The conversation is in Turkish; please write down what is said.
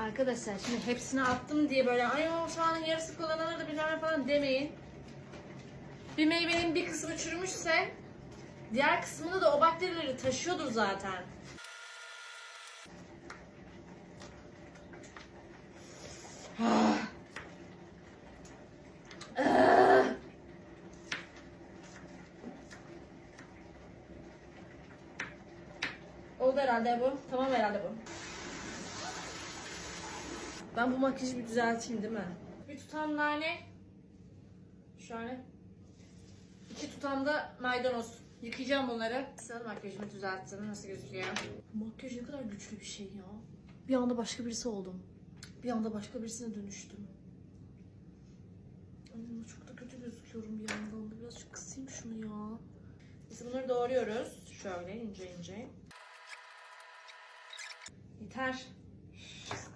Arkadaşlar şimdi hepsini attım diye böyle ay o falan yarısı kullanılır da bilmem falan demeyin. Bir meyvenin bir kısmı çürümüşse diğer kısmında da o bakterileri taşıyordur zaten. Oldu herhalde bu. Tamam herhalde bu. Ben bu makyajı bir düzelteyim değil mi? Bir tutam nane. Şöyle. İki tutam da maydanoz. Yıkayacağım bunları. Sıra makyajımı düzelttim. Nasıl gözüküyor? Makyaj ne kadar güçlü bir şey ya. Bir anda başka birisi oldum. Bir anda başka birisine dönüştüm. Ama çok da kötü gözüküyorum bir yandan da. Birazcık kısayım şunu ya. Biz bunları doğruyoruz. Şöyle ince ince. Yeter.